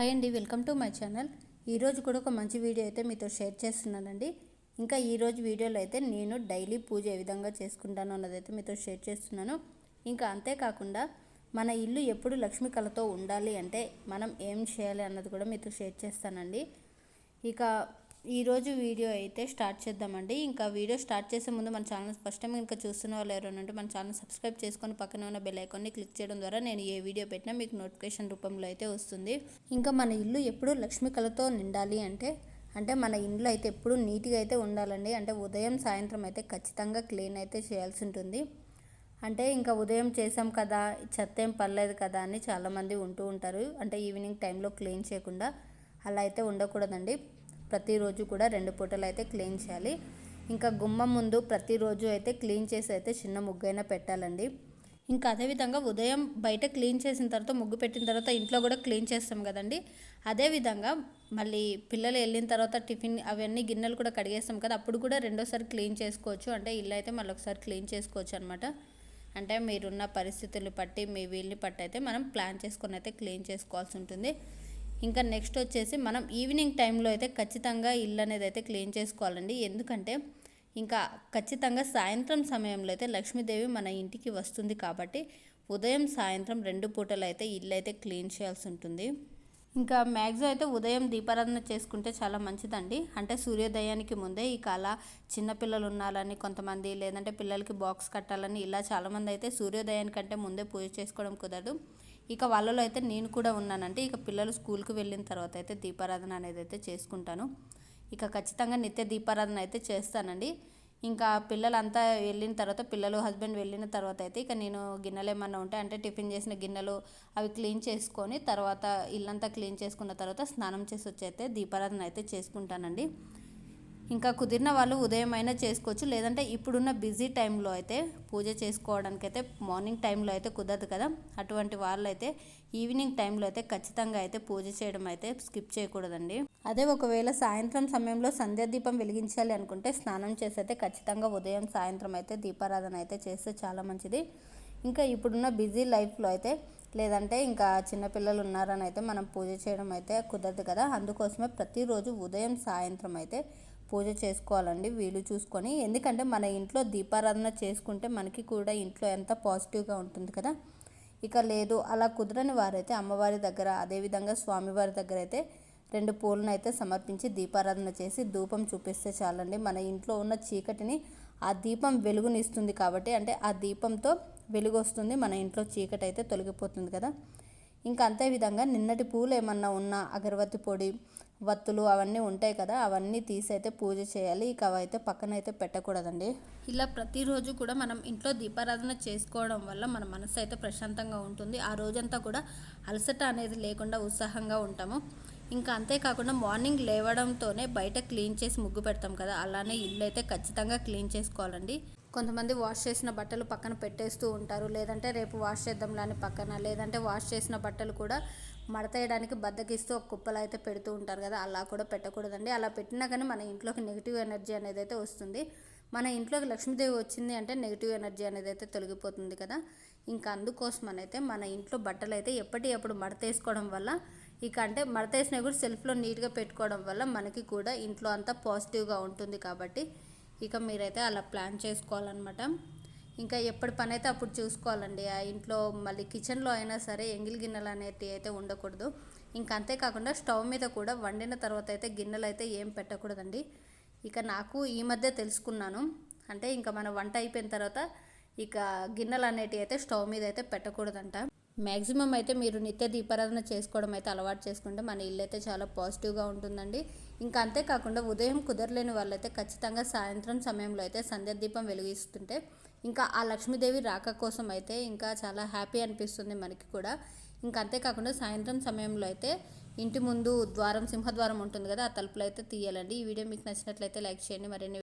Hi అండి welcome to my channel. ఈరోజు కూడా ఒక మంచి వీడియో అయితే మీతో షేర్ చేస్తున్నానండి. ఇంకా ఈరోజు వీడియోలో అయితే నేను డైలీ పూజ ఏ విధంగా చేసుకుంటాను అన్నదైతే మీతో షేర్ చేస్తున్నాను. ఇంకా అంతేకాకుండా మన ఇల్లు ఎప్పుడు లక్ష్మీ కళతో ఉండాలి అంటే మనం ఏం చేయాలి అన్నది కూడా మీతో షేర్ చేస్తానండి. ఇక ఈరోజు వీడియో అయితే స్టార్ట్ చేద్దామండి. ఇంకా వీడియో స్టార్ట్ చేసే ముందు మన ఛానల్ ఫస్ట్ టైం ఇంకా చూస్తున్న వాళ్ళు ఎవరైనా మన ఛానల్ సబ్స్క్రైబ్ చేసుకొని పక్కన ఉన్న బెల్ ఐకాన్ని క్లిక్ చేయడం ద్వారా నేను ఏ వీడియో పెట్టినా మీకు నోటిఫికేషన్ రూపంలో అయితే వస్తుంది. ఇంకా మన ఇల్లు ఎప్పుడు లక్ష్మీ కళతో నిండాలి అంటే అంటే మన ఇంట్లో అయితే ఎప్పుడు నీట్గా అయితే ఉండాలండి. అంటే ఉదయం సాయంత్రం అయితే ఖచ్చితంగా క్లీన్ అయితే చేయాల్సి ఉంటుంది. అంటే ఇంకా ఉదయం చేసాం కదా చెత్త ఏం పర్లేదు కదా అని చాలామంది ఉంటూ ఉంటారు. అంటే ఈవినింగ్ టైంలో క్లీన్ చేయకుండా అలా అయితే ఉండకూడదండి. ప్రతిరోజు కూడా రెండు పూటలు అయితే క్లీన్ చేయాలి. ఇంకా గుమ్మం ముందు ప్రతిరోజు అయితే క్లీన్ చేసి అయితే చిన్న ముగ్గైనా పెట్టాలండి. ఇంకా అదేవిధంగా ఉదయం బయట క్లీన్ చేసిన తర్వాత ముగ్గు పెట్టిన తర్వాత ఇంట్లో కూడా క్లీన్ చేస్తాం కదండి. అదేవిధంగా మళ్ళీ పిల్లలు వెళ్ళిన తర్వాత టిఫిన్ అవన్నీ గిన్నెలు కూడా కడిగేస్తాం కదా అప్పుడు కూడా రెండోసారి క్లీన్ చేసుకోవచ్చు. అంటే ఇల్లు అయితే మళ్ళీ ఒకసారి క్లీన్ చేసుకోవచ్చు అనమాట అంటే మీరున్న పరిస్థితులు బట్టి మీ వీళ్ళని బట్టి అయితే మనం ప్లాన్ చేసుకొని అయితే క్లీన్ చేసుకోవాల్సి ఉంటుంది. ఇంకా నెక్స్ట్ వచ్చేసి మనం ఈవినింగ్ టైంలో అయితే ఖచ్చితంగా ఇల్లు అనేది అయితే క్లీన్ చేసుకోవాలండి. ఎందుకంటే ఇంకా ఖచ్చితంగా సాయంత్రం సమయంలో అయితే లక్ష్మీదేవి మన ఇంటికి వస్తుంది కాబట్టి ఉదయం సాయంత్రం రెండు పూటలు అయితే ఇల్లు అయితే క్లీన్ చేయాల్సి ఉంటుంది. ఇంకా మ్యాక్సిమం అయితే ఉదయం దీపారాధన చేసుకుంటే చాలా మంచిదండి. అంటే సూర్యోదయానికి ముందే ఈ కాల చిన్నపిల్లలు ఉండాలని కొంతమంది లేదంటే పిల్లలకి బాక్స్ కట్టాలని ఇలా చాలామంది అయితే సూర్యోదయానికంటే ముందే పూజ చేసుకోవడం కుదరదు. ఇక వాళ్ళలో అయితే నేను కూడా ఉన్నానంటే ఇక పిల్లలు స్కూల్కి వెళ్ళిన తర్వాత అయితే దీపారాధన అనేది అయితే చేసుకుంటాను. ఇక ఖచ్చితంగా నిత్య దీపారాధన అయితే చేస్తానండి. ఇంకా పిల్లలంతా వెళ్ళిన తర్వాత పిల్లలు హస్బెండ్ వెళ్ళిన తర్వాత అయితే ఇక నేను గిన్నెలు ఏమన్నా ఉంటే అంటే టిఫిన్ చేసిన గిన్నెలు అవి క్లీన్ చేసుకొని తర్వాత ఇల్లంతా క్లీన్ చేసుకున్న తర్వాత స్నానం చేసి వచ్చి అయితే దీపారాధన అయితే చేసుకుంటానండి. ఇంకా కుదిరిన వాళ్ళు ఉదయం అయినా చేసుకోవచ్చు. లేదంటే ఇప్పుడున్న బిజీ టైంలో అయితే పూజ చేసుకోవడానికి అయితే మార్నింగ్ టైంలో అయితే కుదరదు కదా. అటువంటి వాళ్ళు అయితే ఈవినింగ్ టైంలో అయితే ఖచ్చితంగా అయితే పూజ చేయడం అయితే స్కిప్ చేయకూడదండి. అదే ఒకవేళ సాయంత్రం సమయంలో సంధ్యా దీపం వెలిగించాలి అనుకుంటే స్నానం చేసి అయితే ఖచ్చితంగా ఉదయం సాయంత్రం అయితే దీపారాధన అయితే చేస్తే చాలా మంచిది. ఇంకా ఇప్పుడున్న బిజీ లైఫ్లో అయితే లేదంటే ఇంకా చిన్నపిల్లలు ఉన్నారని అయితే మనం పూజ చేయడం అయితే కుదరదు కదా. అందుకోసమే ప్రతిరోజు ఉదయం సాయంత్రం అయితే పూజ చేసుకోవాలండి వీలు చూసుకొని. ఎందుకంటే మన ఇంట్లో దీపారాధన చేసుకుంటే మనకి కూడా ఇంట్లో ఎంత పాజిటివ్గా ఉంటుంది కదా. ఇక లేదు అలా కుదరని వారైతే అమ్మవారి దగ్గర అదేవిధంగా స్వామివారి దగ్గర అయితే రెండు పూలను అయితే సమర్పించి దీపారాధన చేసి ధూపం చూపిస్తే చాలండి. మన ఇంట్లో ఉన్న చీకటిని ఆ దీపం వెలుగునిస్తుంది కాబట్టి అంటే ఆ దీపంతో వెలుగు వస్తుంది మన ఇంట్లో చీకటి అయితే తొలగిపోతుంది కదా. ఇంకా అంతే విధంగా నిన్నటి పూలు ఏమన్నా ఉన్నా అగరబత్తి పొడి వత్తులు అవన్నీ ఉంటాయి కదా అవన్నీ తీసి అయితే పూజ చేయాలి. ఇక అవైతే పక్కన అయితే పెట్టకూడదండి. ఇలా ప్రతిరోజు కూడా మనం ఇంట్లో దీపారాధన చేసుకోవడం వల్ల మన మనసు అయితే ప్రశాంతంగా ఉంటుంది. ఆ రోజంతా కూడా అలసట అనేది లేకుండా ఉత్సాహంగా ఉంటాము. ఇంకా అంతేకాకుండా మార్నింగ్ లేవడంతోనే బయట క్లీన్ చేసి ముగ్గు పెడతాం కదా అలానే ఇల్లు అయితే ఖచ్చితంగా క్లీన్ చేసుకోవాలండి. కొంతమంది వాష్ చేసిన బట్టలు పక్కన పెట్టేస్తూ ఉంటారు. లేదంటే రేపు వాష్ చేద్దాం లాని పక్కన లేదంటే వాష్ చేసిన బట్టలు కూడా మడతేయడానికి బద్దకిస్తూ ఒక కుప్పలు అయితే పెడుతూ ఉంటారు కదా అలా కూడా పెట్టకూడదండి. అలా పెట్టినా కానీ మన ఇంట్లోకి నెగిటివ్ ఎనర్జీ అనేది అయితే వస్తుంది. మన ఇంట్లోకి లక్ష్మీదేవి వచ్చింది అంటే నెగిటివ్ ఎనర్జీ అనేది అయితే తొలగిపోతుంది కదా. ఇంకా అందుకోసం అయితే మన ఇంట్లో బట్టలు అయితే ఎప్పటి ఎప్పుడు మడతేసుకోవడం వల్ల ఇక అంటే మడతేసినవి కూడా సెల్ఫ్లో నీట్గా పెట్టుకోవడం వల్ల మనకి కూడా ఇంట్లో అంతా పాజిటివ్గా ఉంటుంది కాబట్టి ఇక మీరైతే అలా ప్లాన్ చేసుకోవాలన్నమాట. ఇంకా ఎప్పటి పని అయితే అప్పుడు చూసుకోవాలండి. ఆ ఇంట్లో మళ్ళీ కిచెన్లో అయినా సరే ఎంగిల్ గిన్నెలు అనేటివి అయితే ఉండకూడదు. ఇంకా అంతేకాకుండా స్టవ్ మీద కూడా వండిన తర్వాత అయితే గిన్నెలు అయితే ఏం పెట్టకూడదండి. ఇక నాకు ఈ మధ్య తెలుసుకున్నాను. అంటే ఇంకా మన వంట అయిపోయిన తర్వాత ఇక గిన్నెలు అనేటివి అయితే స్టవ్ మీద అయితే పెట్టకూడదంట. మ్యాక్సిమం అయితే మీరు నిత్య దీపారాధన చేసుకోవడం అయితే అలవాటు చేసుకుంటే మన ఇల్లు అయితే చాలా పాజిటివ్గా ఉంటుందండి. ఇంకా అంతేకాకుండా ఉదయం కుదరలేని వాళ్ళైతే ఖచ్చితంగా సాయంత్రం సమయంలో అయితే సంధ్య దీపం వెలిగిస్తుంటే ఇంకా ఆ లక్ష్మీదేవి రాక కోసం అయితే ఇంకా చాలా హ్యాపీ అనిపిస్తుంది మనకి కూడా. ఇంకా అంతేకాకుండా సాయంత్రం సమయంలో అయితే ఇంటి ముందు ద్వారం సింహద్వారం ఉంటుంది కదా ఆ తలుపులు అయితే తీయాలండి. ఈ వీడియో మీకు నచ్చినట్లయితే లైక్ చేయండి. మరిన్ని